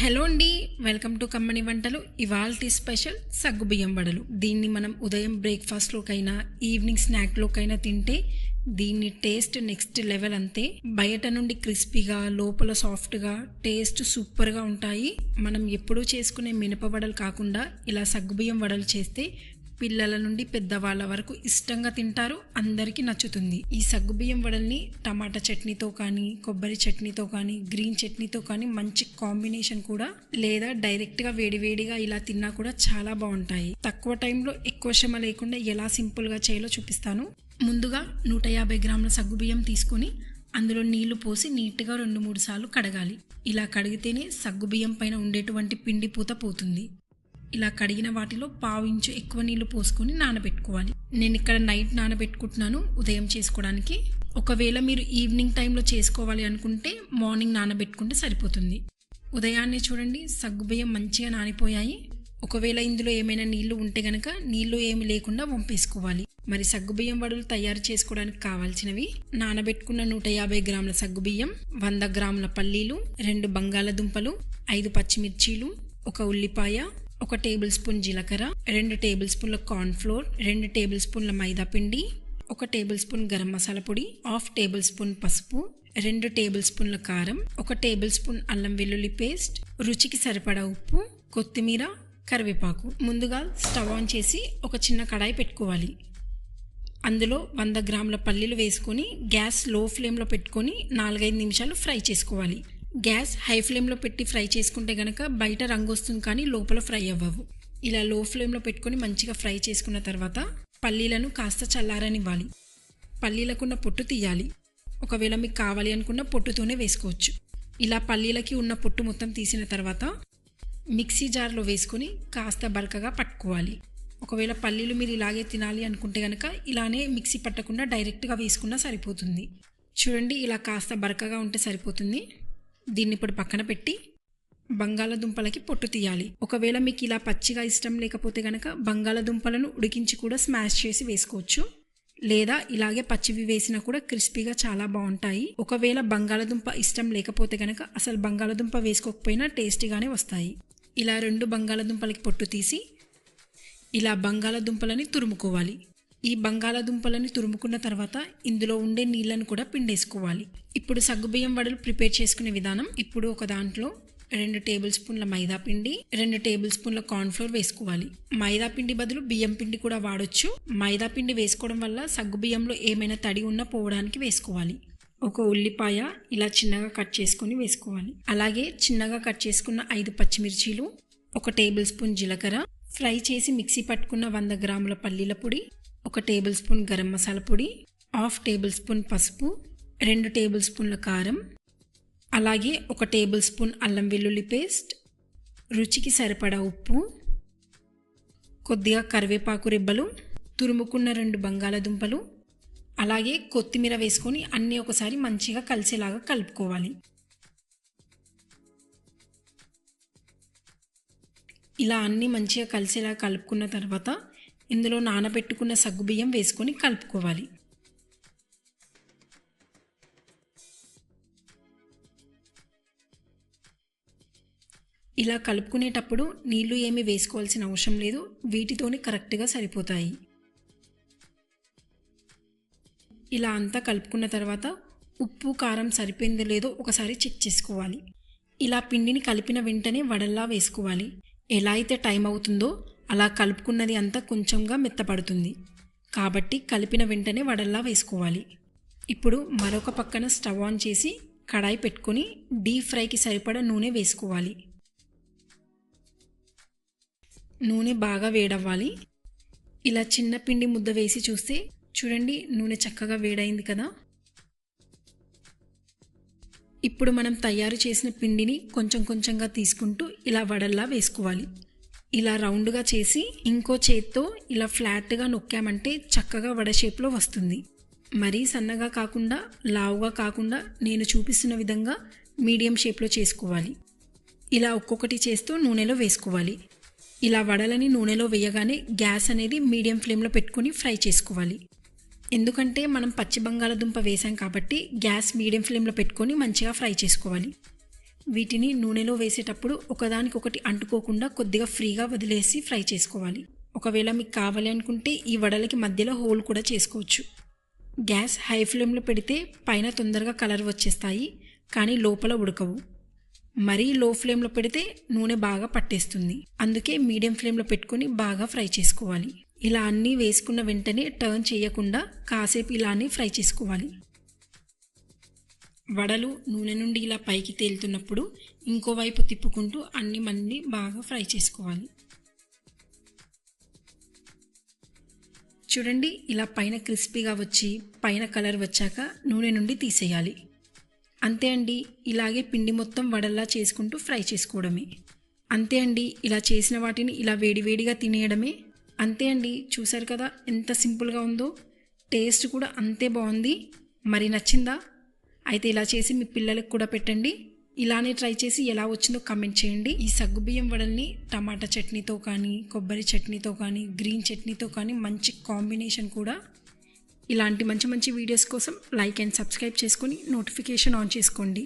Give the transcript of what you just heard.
Hello అండి welcome to కమ్మని వంటలు. ఇవాల్టి స్పెషల్ సగ్గుబియ్యం వడలు. దీన్ని మనం ఉదయం బ్రేక్ఫాస్ట్లోకైనా ఈవినింగ్ స్నాక్లోకైనా తింటే దీన్ని టేస్ట్ నెక్స్ట్ లెవెల్ అంతే. బయట నుండి క్రిస్పీగా లోపల సాఫ్ట్గా టేస్ట్ సూపర్గా ఉంటాయి. మనం ఎప్పుడూ చేసుకునే మినప వడలు కాకుండా ఇలా సగ్గుబియ్యం వడలు చేస్తే పిల్లల నుండి పెద్దవాళ్ళ వరకు ఇష్టంగా తింటారు అందరికీ నచ్చుతుంది. ఈ సగ్గుబియ్యం వడల్ని టమాటా చట్నీతో కానీ కొబ్బరి చట్నీతో కానీ గ్రీన్ చట్నీతో కానీ మంచి కాంబినేషన్ కూడా లేదా డైరెక్ట్గా వేడివేడిగా ఇలా తిన్నా కూడా చాలా బాగుంటాయి. తక్కువ టైంలో ఎక్కువ శ్రమ లేకుండా ఎలా సింపుల్గా చేయాలో చూపిస్తాను. ముందుగా నూట యాభై గ్రాముల సగ్గుబియ్యం తీసుకొని అందులో నీళ్ళు పోసి నీట్గా రెండు మూడు సార్లు కడగాలి. ఇలా కడిగితేనే సగ్గుబియ్యం పైన ఉండేటువంటి పిండి పూత పోతుంది. ఇలా కడిగిన వాటిలో పావు ఇంచు ఎక్కువ నీళ్ళు పోసుకొని నానబెట్టుకోవాలి. నేను ఇక్కడ నైట్ నానబెట్టుకుంటున్నాను ఉదయం చేసుకోవడానికి. ఒకవేళ మీరు ఈవినింగ్ టైంలో చేసుకోవాలి అనుకుంటే మార్నింగ్ నానబెట్టుకుంటే సరిపోతుంది. ఉదయాన్నే చూడండి సగ్గుబియ్యం మంచిగా నానిపోయాయి. ఒకవేళ ఇందులో ఏమైనా నీళ్ళు ఉంటే గనక నీళ్ళు ఏమి లేకుండా వంపేసుకోవాలి. మరి సగ్గుబియ్యం వడలు తయారు చేసుకోవడానికి కావాల్సినవి. నానబెట్టుకున్న నూట యాభై గ్రాముల సగ్గుబియ్యం వంద గ్రాముల పల్లీలు రెండు బంగాళదుంపలు ఐదు పచ్చిమిర్చీలు ఒక ఉల్లిపాయ ఒక టేబుల్ స్పూన్ జీలకర్ర రెండు టేబుల్ స్పూన్ల కార్న్ ఫ్లోర్ రెండు టేబుల్ స్పూన్ల మైదా పిండి ఒక టేబుల్ స్పూన్ గరం మసాలా పొడి హాఫ్ టేబుల్ స్పూన్ పసుపు రెండు టేబుల్ స్పూన్ల కారం ఒక టేబుల్ స్పూన్ అల్లం వెల్లుల్లి పేస్ట్ రుచికి సరిపడా ఉప్పు కొత్తిమీర కరివేపాకు. ముందుగా స్టవ్ ఆన్ చేసి ఒక చిన్న కడాయి పెట్టుకోవాలి. అందులో వంద గ్రాముల పల్లీలు వేసుకొని గ్యాస్లో ఫ్లేమ్లో పెట్టుకొని నాలుగైదు నిమిషాలు ఫ్రై చేసుకోవాలి. గ్యాస్ హై ఫ్లేమ్లో పెట్టి ఫ్రై చేసుకుంటే కనుక బయట రంగు వస్తుంది కానీ లోపల ఫ్రై అవ్వవు. ఇలా లో ఫ్లేమ్లో పెట్టుకొని మంచిగా ఫ్రై చేసుకున్న తర్వాత పల్లీలను కాస్త చల్లారనివ్వాలి. పల్లీలకున్న పొట్టు తీయాలి. ఒకవేళ మీకు కావాలి అనుకున్న పొట్టుతోనే వేసుకోవచ్చు. ఇలా పల్లీలకి ఉన్న పొట్టు మొత్తం తీసిన తర్వాత మిక్సీ జార్లో వేసుకొని కాస్త బరకగా పట్టుకోవాలి. ఒకవేళ పల్లీలు మీరు ఇలాగే తినాలి అనుకుంటే కనుక ఇలానే మిక్సీ పట్టకుండా డైరెక్ట్గా వేసుకున్నా సరిపోతుంది. చూడండి ఇలా కాస్త బరకగా ఉంటే సరిపోతుంది. దీన్ని ఇప్పుడు పక్కన పెట్టి బంగాళదుంపలకి పొట్టు తీయాలి. ఒకవేళ మీకు ఇలా పచ్చిగా ఇష్టం లేకపోతే కనుక బంగాళదుంపలను ఉడికించి కూడా స్మాష్ చేసి వేసుకోవచ్చు. లేదా ఇలాగే పచ్చివి వేసినా కూడా క్రిస్పీగా చాలా బాగుంటాయి. ఒకవేళ బంగాళదుంప ఇష్టం లేకపోతే కనుక అసలు బంగాళదుంప వేసుకోకపోయినా టేస్టీగానే వస్తాయి. ఇలా రెండు బంగాళదుంపలకి పొట్టు తీసి ఇలా బంగాళదుంపలని తురుముకోవాలి. ఈ బంగాళదుంపలని తురుముకున్న తర్వాత ఇందులో ఉండే నీళ్ళను కూడా పిండేసుకోవాలి. ఇప్పుడు సగ్గుబియ్యం వడలు ప్రిపేర్ చేసుకునే విధానం ఇప్పుడు ఒక దాంట్లో రెండు టేబుల్ స్పూన్ల మైదా పిండి రెండు టేబుల్ స్పూన్ల కార్న్ఫ్లోర్ వేసుకోవాలి. మైదా పిండి బదులు బియ్యం పిండి కూడా వాడొచ్చు. మైదా పిండి వేసుకోవడం వల్ల సగ్గుబియ్యంలో ఏమైనా తడి ఉన్నా పోవడానికి వేసుకోవాలి. ఒక ఉల్లిపాయ ఇలా చిన్నగా కట్ చేసుకొని వేసుకోవాలి. అలాగే చిన్నగా కట్ చేసుకున్న ఐదు పచ్చిమిర్చీలు ఒక టేబుల్ స్పూన్ జీలకర్ర ఫ్రై చేసి మిక్సీ పట్టుకున్న వంద గ్రాముల పల్లీల పొడి ఒక టేబుల్ స్పూన్ గరం మసాలా పొడి హాఫ్ టేబుల్ స్పూన్ పసుపు రెండు టేబుల్ స్పూన్ల కారం అలాగే ఒక టేబుల్ స్పూన్ అల్లం వెల్లుల్లి పేస్ట్ రుచికి సరిపడా ఉప్పు కొద్దిగా కరివేపాకు రెబ్బలు తురుముకున్న రెండు బంగాళదుంపలు అలాగే కొత్తిమీర వేసుకొని అన్నీ ఒకసారి మంచిగా కలిసేలాగా కలుపుకోవాలి. ఇలా అన్నీ మంచిగా కలిసేలా కలుపుకున్న తర్వాత ఇందులో నానబెట్టుకున్న సగ్గుబియ్యం వేసుకొని కలుపుకోవాలి. ఇలా కలుపుకునేటప్పుడు నీళ్ళు ఏమి వేసుకోవాల్సిన అవసరం లేదు. వీటితోని కరెక్ట్గా సరిపోతాయి. ఇలా అంతా కలుపుకున్న తర్వాత ఉప్పు కారం సరిపోయిందో లేదో ఒకసారి చెక్ చేసుకోవాలి. ఇలా పిండిని కలిపిన వెంటనే వడల్లా వేసుకోవాలి. ఎలా అయితే టైం అవుతుందో అలా కలుపుకున్నది అంతా కొంచెంగా మెత్తపడుతుంది. కాబట్టి కలిపిన వెంటనే వడల్లా వేసుకోవాలి. ఇప్పుడు మరొక పక్కన స్టవ్ ఆన్ చేసి కడాయి పెట్టుకొని డీప్ ఫ్రైకి సరిపడా నూనె వేసుకోవాలి. నూనె బాగా వేడవ్వాలి. ఇలా చిన్న పిండి ముద్ద వేసి చూస్తే చూడండి నూనె చక్కగా వేడైంది కదా. ఇప్పుడు మనం తయారు చేసిన పిండిని కొంచెం కొంచెంగా తీసుకుంటూ ఇలా వడల్లా వేసుకోవాలి. ఇలా రౌండ్గా చేసి ఇంకో చేత్తో ఇలా ఫ్లాట్గా నొక్కామంటే చక్కగా వడ షేప్లో వస్తుంది. మరీ సన్నగా కాకుండా లావుగా కాకుండా నేను చూపిస్తున్న విధంగా మీడియం షేప్లో చేసుకోవాలి. ఇలా ఒక్కొక్కటి చేస్తూ నూనెలో వేసుకోవాలి. ఇలా వడలని నూనెలో వేయగానే గ్యాస్ అనేది మీడియం ఫ్లేమ్లో పెట్టుకొని ఫ్రై చేసుకోవాలి. ఎందుకంటే మనం పచ్చి బంగాళదుంప వేసాం కాబట్టి గ్యాస్ మీడియం ఫ్లేమ్లో పెట్టుకొని మంచిగా ఫ్రై చేసుకోవాలి. వీటిని నూనెలో వేసేటప్పుడు ఒకదానికొకటి అంటుకోకుండా కొద్దిగా ఫ్రీగా వదిలేసి ఫ్రై చేసుకోవాలి. ఒకవేళ మీకు కావాలి అనుకుంటే ఈ వడలకి మధ్యలో హోల్ కూడా చేసుకోవచ్చు. గ్యాస్ హై ఫ్లేమ్లో పెడితే పైన తొందరగా కలర్ వచ్చేస్తాయి కానీ లోపల ఉడకవు. మరీ లో ఫ్లేమ్లో పెడితే నూనె బాగా పట్టేస్తుంది. అందుకే మీడియం ఫ్లేమ్లో పెట్టుకొని బాగా ఫ్రై చేసుకోవాలి. ఇలా అన్నీ వేసుకున్న వెంటనే టర్న్ చేయకుండా కాసేపు ఇలానే ఫ్రై చేసుకోవాలి. వడలు నూనె నుండి ఇలా పైకి తేలుతున్నప్పుడు ఇంకోవైపు తిప్పుకుంటూ అన్ని మళ్ళీ బాగా ఫ్రై చేసుకోవాలి. చూడండి ఇలా పైన క్రిస్పీగా వచ్చి పైన కలర్ వచ్చాక నూనె నుండి తీసేయాలి. అంతే అండి ఇలాగే పిండి మొత్తం వడల్లా చేసుకుంటూ ఫ్రై చేసుకోవడమే. అంతే అండి ఇలా చేసిన వాటిని ఇలా వేడివేడిగా తినేయడమే. అంతే అండి చూసారు కదా ఎంత సింపుల్గా ఉందో. టేస్ట్ కూడా అంతే బాగుంది. మరి నచ్చిందా? అయితే ఇలా చేసి మీ పిల్లలకు కూడా పెట్టండి. ఇలానే ట్రై చేసి ఎలా వచ్చిందో కమెంట్ చేయండి. ఈ సగ్గుబియ్యం వడల్ని టమాటా చట్నీతో కానీ కొబ్బరి చట్నీతో కానీ గ్రీన్ చట్నీతో కానీ మంచి కాంబినేషన్ కూడా. ఇలాంటి మంచి మంచి వీడియోస్ కోసం లైక్ అండ్ సబ్స్క్రైబ్ చేసుకొని నోటిఫికేషన్ ఆన్ చేసుకోండి.